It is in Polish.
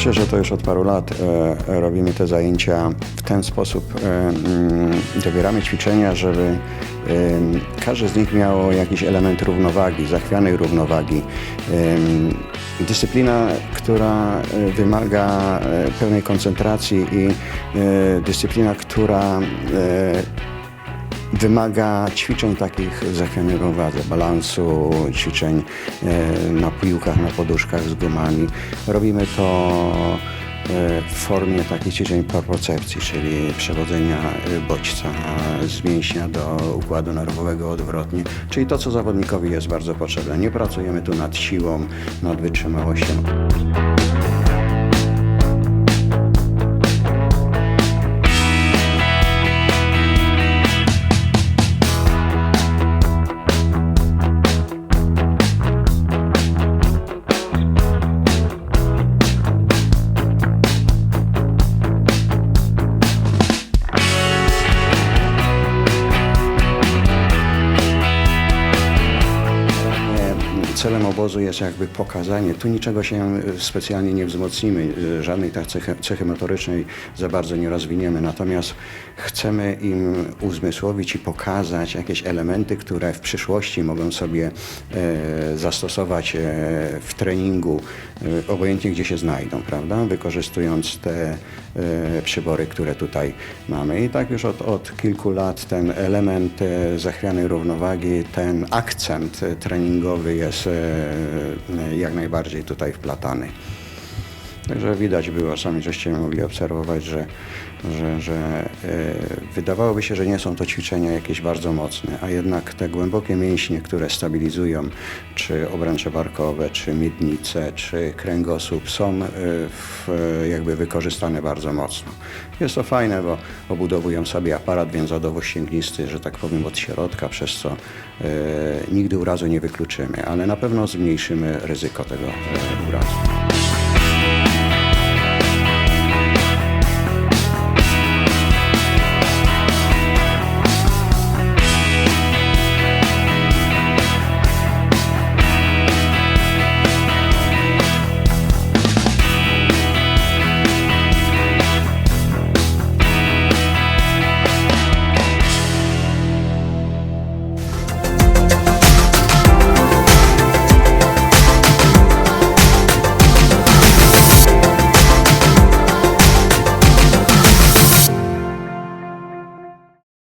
Myślę, że to już od paru lat e, robimy te zajęcia w ten sposób. E, mm, dobieramy ćwiczenia, żeby e, każdy z nich miał jakiś element równowagi, zachwianej równowagi. E, dyscyplina, która e, wymaga e, pełnej koncentracji i e, dyscyplina, która e, wymaga ćwiczeń takich w zachwianej równowadze, balansu, ćwiczeń e, na piłkach, na poduszkach z gumami. Robimy to e, w formie takich ćwiczeń propriocepcji, czyli przewodzenia bodźca z mięśnia do układu nerwowego odwrotnie, czyli to, co zawodnikowi jest bardzo potrzebne. Nie pracujemy tu nad siłą, nad wytrzymałością. Celem obozu jest jakby pokazanie, tu niczego się e, specjalnie nie wzmocnimy, e, żadnej tak cechy, cechy motorycznej za bardzo nie rozwiniemy, natomiast chcemy im uzmysłowić i pokazać jakieś elementy, które w przyszłości mogą sobie e, zastosować e, w treningu, e, obojętnie gdzie się znajdą, prawda, wykorzystując te e, przybory, które tutaj mamy. I tak już od, od kilku lat ten element e, zachwianej równowagi, ten akcent e, treningowy jest jak najbardziej tutaj wplatany. Także widać było, sami żeście mogli obserwować, że, że, że e, wydawałoby się, że nie są to ćwiczenia jakieś bardzo mocne, a jednak te głębokie mięśnie, które stabilizują czy obręcze barkowe, czy miednice, czy kręgosłup są e, w, jakby wykorzystane bardzo mocno. Jest to fajne, bo obudowują sobie aparat więzadowo-ścięgnisty, że tak powiem, od środka, przez co e, nigdy urazu nie wykluczymy, ale na pewno zmniejszymy ryzyko tego urazu.